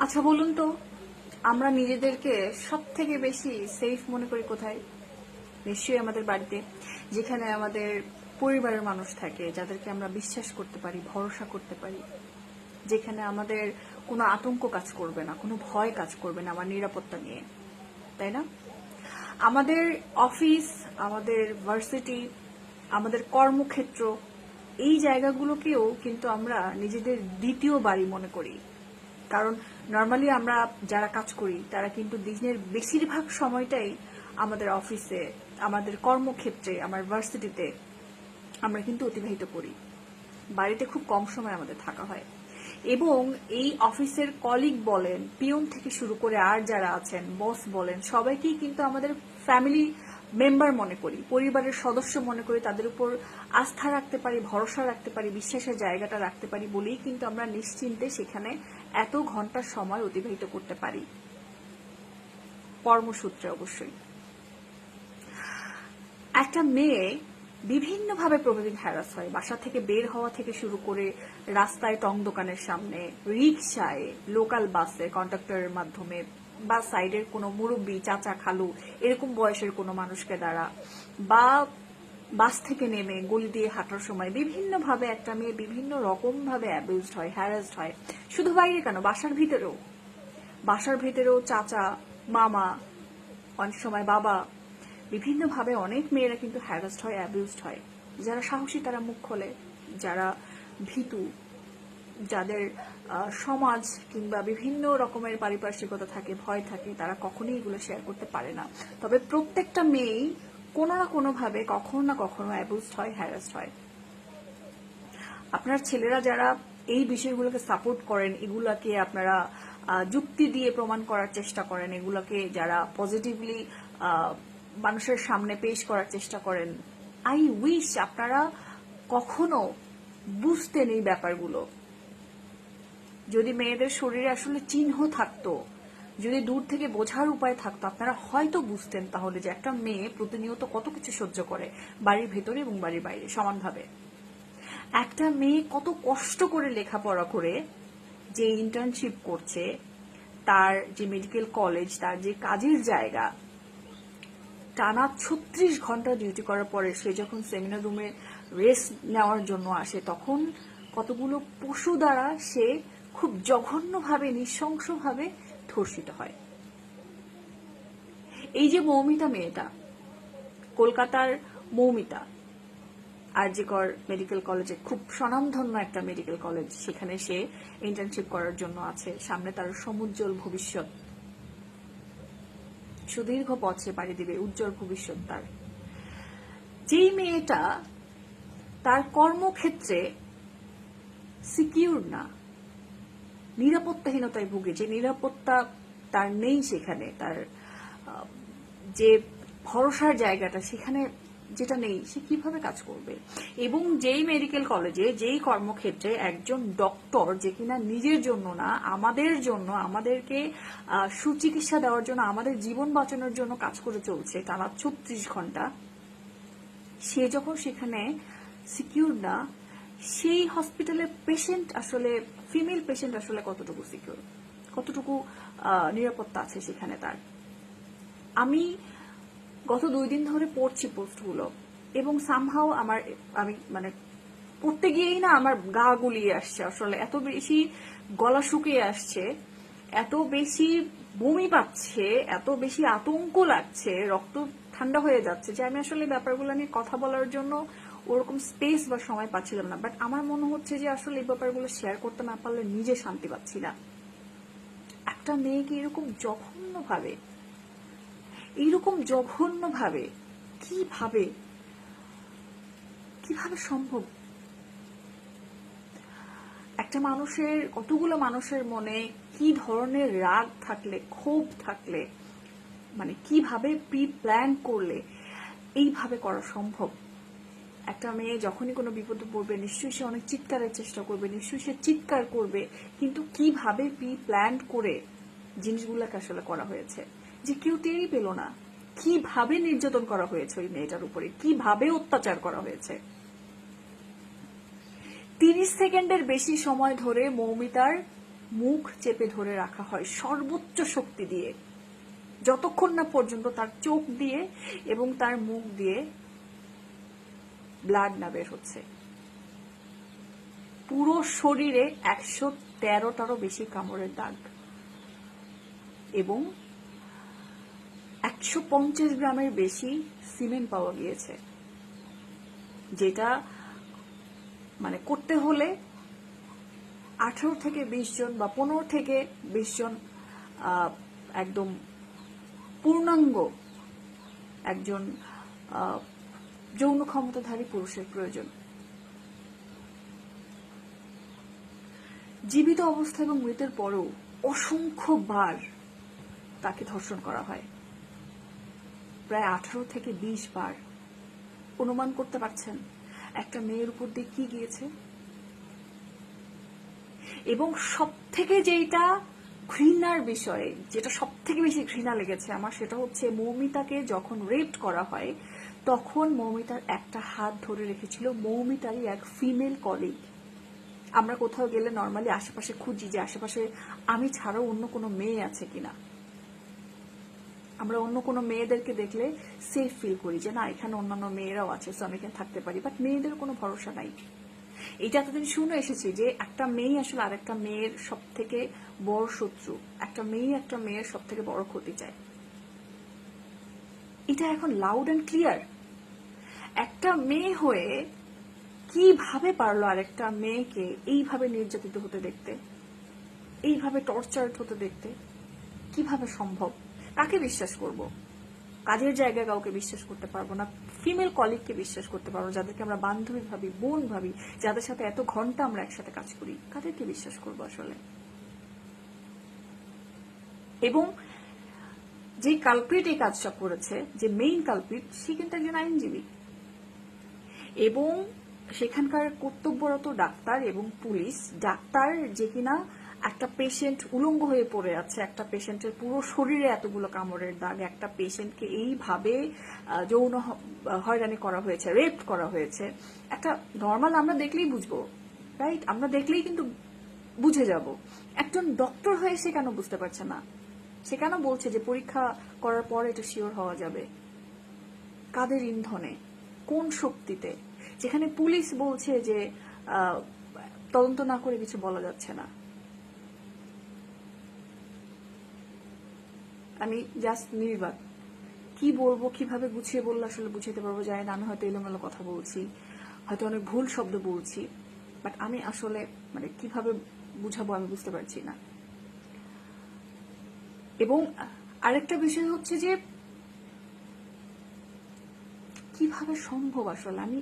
আচ্ছা বলুন তো, আমরা নিজেদেরকে সব থেকে বেশি সেফ মনে করি কোথায়? নিশ্চয়ই আমাদের বাড়িতে, যেখানে আমাদের পরিবারের মানুষ থাকে, যাদেরকে আমরা বিশ্বাস করতে পারি, ভরসা করতে পারি, যেখানে আমাদের কোনো আতঙ্ক কাজ করবে না, কোনো ভয় কাজ করবে না আমার নিরাপত্তা নিয়ে, তাই না? আমাদের অফিস আমাদের ভার্সিটি আমাদের কর্মক্ষেত্র, এই জায়গাগুলোকেও কিন্তু আমরা নিজেদের দ্বিতীয় বাড়ি মনে করি। কারণ নর্মালি আমরা যারা কাজ করি, তারা কিন্তু দিনের বেশিরভাগ সময়টাই আমাদের অফিসে আমাদের কর্মক্ষেত্রে, আমার ভার্সিটিতে আমরা কিন্তু অতিবাহিত করি। বাড়িতে খুব কম সময় আমাদের থাকা হয়। এবং এই অফিসের কলিগ বলেন পিয়ন থেকে শুরু করে আর যারা আছেন বস বলেন, সবাইকেই কিন্তু আমাদের ফ্যামিলি মেম্বার মনে করি, পরিবারের সদস্য মনে করি, তাদের উপর আস্থা রাখতে পারি, ভরসা রাখতে পারি, বিশ্বাসের জায়গাটা রাখতে পারি বলেই কিন্তু আমরা নিশ্চিন্তে সেখানে এত ঘণ্টার সময় অতিবাহিত করতে পারি? কর্মসূত্রে অবশ্যই। একটা মেয়ে বিভিন্নভাবে প্রতিদিন হ্যারাস হয়। বাসা থেকে বের হওয়া থেকে শুরু করে রাস্তায় টং দোকানের সামনে রিক্সায় লোকাল বাসে কন্ডাক্টরের মাধ্যমে বা সাইডের কোনো মুরব্বী, চাচা, খালু, এরকম বয়সের কোনো মানুষকে দ্বারা বা বাস থেকে নেমে গলি দিয়ে হাঁটার সময় বিভিন্নভাবে একটা মেয়ে বিভিন্ন রকম ভাবে অ্যাবিউজড হয় হ্যারাসড হয়। শুধু বাইরে কেন? বাসার ভিতরেও। বাসার ভিতরেও চাচা, মামা, অনেক সময় বাবা, বিভিন্নভাবে অনেক মেয়েরা কিন্তু হ্যারাসড হয় অ্যাবিউজড হয়। যারা সাহসী তারা মুখ খোলে। যারা ভীতু, যাদের সমাজ কিংবা বিভিন্ন রকমের পারিপার্শ্বিকতা থাকে, ভয় থাকে, তারা কখনোই এগুলো শেয়ার করতে পারে না। তবে প্রত্যেকটা মেয়েই কোনো না কোনোভাবে কখনো না কখনো অ্যাবিউজড হয় হ্যারাসড হয়। আপনার ছেলেরা যারা এই বিষয়গুলোকে সাপোর্ট করেন, এগুলাকে আপনারা যুক্তি দিয়ে প্রমাণ করার চেষ্টা করেন, এগুলোকে যারা পজিটিভলি মানুষের সামনে পেশ করার চেষ্টা করেন আই উইশ আপনারা কখনো বুঝতেন এই ব্যাপারগুলো। যদি মেয়েদের শরীরে আসলে চিহ্ন থাকতো যদি দূর থেকে বোঝার উপায় থাকতো। আপনারা হয়তো বুঝতেন তাহলে যে একটা মেয়ে প্রতিনিয়ত কত কিছু সহ্য করে, বাড়ির ভেতরে এবং বাড়ির বাইরে, সমানভাবে। একটা মেয়ে কত কষ্ট করে লেখাপড়া করে, যে ইন্টার্নশিপ করছে, তার যে মেডিকেল কলেজ তার যে কাজের জায়গা, টানা ছত্রিশ ঘণ্টা ডিউটি করার পরে সে যখন সেমিনার রুমে রেস্ট নেওয়ার জন্য আসে, তখন কতগুলো পশু দ্বারা সে খুব জঘন্যভাবে, নৃশংসভাবে ধর্ষিত হয়। এই যে মৌমিতা মেয়েটা, কলকাতার মৌমিতা, আরজিকর মেডিকেল কলেজে খুব স্বনামধন্য একটা মেডিকেল কলেজ সেখানে সে ইন্টার্নশিপ করার জন্য আছে। সামনে তার সমুজ্জ্বল ভবিষ্যৎ। সুদীর্ঘ পথে পাড়ি দিবে, উজ্জ্বল ভবিষ্যৎ তার। যেই মেয়েটা তার কর্মক্ষেত্রে সিকিউর না নিরাপত্তাহীনতায় ভুগে, যে নিরাপত্তা তার নেই সেখানে, তার যে ভরসার জায়গাটা সেখানে যেটা নেই, সে কীভাবে কাজ করবে? এবং যেই মেডিকেল কলেজে, যেই কর্মক্ষেত্রে একজন ডক্টর যে কিনা নিজের জন্য না, আমাদের জন্য, আমাদেরকে সুচিকিৎসা দেওয়ার জন্য, আমাদের জীবন বাঁচানোর জন্য কাজ করে চলছে, টানা ছত্রিশ ঘণ্টা, সে যখন সেখানে সিকিউর না, সেই হসপিটালের পেশেন্ট আসলে ফিমেল পেশেন্ট আসলে কতটুকু সিকিউর কতটুকু নিরাপত্তা আছে সেখানে তার? আমি গত দুই দিন ধরে পড়ছি পোস্টগুলো এবং সামহাও আমার, আমি মানে পড়তে গিয়েই না আমার গা গুলিয়ে আসছে। আসলে এত বেশি গলা শুকিয়ে আসছে, এত বেশি বমি পাচ্ছে, এত বেশি আতঙ্ক লাগছে, রক্ত ঠান্ডা হয়ে যাচ্ছে যে আমি আসলে ব্যাপারগুলো নিয়ে কথা বলার জন্য ওরকম স্পেস বা সময় পাচ্ছিলাম না। বাট আমার মনে হচ্ছে যে আসলে এই ব্যাপারগুলো শেয়ার করতে না পারলে নিজে শান্তি পাচ্ছি না। একটা মেয়েকে এরকম জঘন্য ভাবে এইরকম জঘন্য ভাবে কীভাবে কীভাবে সম্ভব? একটা মানুষের, কতগুলো মানুষের মনে কি ধরনের রাগ থাকলে, ক্ষোভ থাকলে মানে কীভাবে প্রি প্ল্যান করলে, এইভাবে করা সম্ভব? একটা মেয়ে যখনই কোনো বিপদে পড়বে, নিশ্চয়ই সে অনেক চিৎকারের চেষ্টা করবে, নিশ্চয়ই সে চিৎকার করবে। কিন্তু কীভাবে প্রি প্ল্যান করে জিনিসগুলোকে আসলে করা হয়েছে? যে কেউ টেরই পেল না। কীভাবে নির্যাতন করা হয়েছে ওই মেয়েটার উপরে? কীভাবে অত্যাচার করা হয়েছে? তিরিশ সেকেন্ডের বেশি সময় ধরে মৌমিতার মুখ চেপে ধরে রাখা হয় সর্বোচ্চ শক্তি দিয়ে। যতক্ষণ না পর্যন্ত তার চোখ দিয়ে এবং তার মুখ দিয়ে ব্লাড না বের হচ্ছে। পুরো শরীরে একশো তেরোটারও বেশি কামড়ের দাগ। এবং একশো পঞ্চাশ গ্রামের বেশি সিমেন্ট পাওয়া গিয়েছে। যেটা মানে করতে হলে আঠারো থেকে বিশ জন বা পনেরো থেকে বিশ জন একদম পূর্ণাঙ্গ একজন যৌন ক্ষমতাধারী পুরুষের প্রয়োজন। জীবিত অবস্থা এবং মৃতের পরও অসংখ্য বার তাকে ধর্ষণ করা হয়। প্রায় আঠারো থেকে বিশ বার অনুমান করতে পারছেন একটা মেয়ের উপর দিয়ে কি গিয়েছে। এবং সব থেকে যেটা ঘৃণার বিষয়, যেটা সব থেকে বেশি ঘৃণা লেগেছে আমার, সেটা হচ্ছে মৌমিতাকে যখন রেপ করা হয় তখন মৌমিতার একটা হাত ধরে রেখেছিল, মৌমিতারই এক ফিমেল কলিগ আমরা কোথাও গেলে নর্মালি আশেপাশে খুঁজি যে আশেপাশে আমি ছাড়াও অন্য কোনো মেয়ে আছে কিনা। আমরা অন্য কোনো মেয়েদেরকে দেখলে সেফ ফিল করি যে, না, এখানে অন্যান্য মেয়েরাও আছে সো আমি এখানে থাকতে পারি। বাট মেয়েদের কোনো ভরসা নাই। এটা এতদিন শুনে এসেছি যে, একটা মেয়ে আসলে আরেকটা মেয়ের সব থেকে বড় শত্রু। একটা মেয়ে একটা মেয়ের সব থেকে বড় ক্ষতি চায়। এটা এখন লাউড অ্যান্ড ক্লিয়ার একটা মেয়ে হয়ে কীভাবে পারল আরেকটা মেয়েকে এইভাবে নির্যাতিত হতে দেখতে? এইভাবে টর্চার হতে দেখতে? কীভাবে সম্ভব? কাকে বিশ্বাস করব? কাজের জায়গায় কাউকে বিশ্বাস করতে পারব না। ফিমেল কলিগকে বিশ্বাস করতে পারব যাদেরকে আমরা বান্ধবী ভাবি, বোন ভাবি, যাদের সাথে এত ঘণ্টা আমরা একসাথে কাজ করি, কাদেরকে বিশ্বাস করব আসলে? এবং যে কালপ্রিট এই কাজটা করেছে, যে মেইন কালপ্রিট সে কিন্তু একজন আইনজীবী। এবং সেখানকার কর্তব্যরত ডাক্তার এবং পুলিশ, ডাক্তার যে কিনা একটা পেশেন্ট উলঙ্গ হয়ে পড়ে আছে, একটা পেশেন্টের পুরো শরীরে এতগুলো কামড়ের দাগ, একটা পেশেন্টকে এইভাবে যৌন হয়রানি করা হয়েছে রেপ করা হয়েছে। একটা নর্মাল আমরা দেখলেই বুঝব রাইট আমরা দেখলেই কিন্তু বুঝে যাব। একজন ডক্টর হয়ে সে কেন বুঝতে পারছে না? সে কেন বলছে যে পরীক্ষা করার পর এটা শিওর হওয়া যাবে? কাদের ইন্ধনে? কোন শক্তিতে? যেখানে পুলিশ বলছে যে তদন্ত না করে কিছু বলা যাচ্ছে না। আমি জাস্ট নির্বাক। কি বলব, কীভাবে গুছিয়ে বললে আসলে বুঝাতে পারব? যায় না, আমি হয়তো এলোমেলো কথা বলছি, হয়তো অনেক ভুল শব্দ বলছি বাট আমি আসলে মানে কীভাবে বুঝাবো আমি বুঝতে পারছি না। এবং আরেকটা বিষয় হচ্ছে যে কীভাবে সম্ভব আসলে? আমি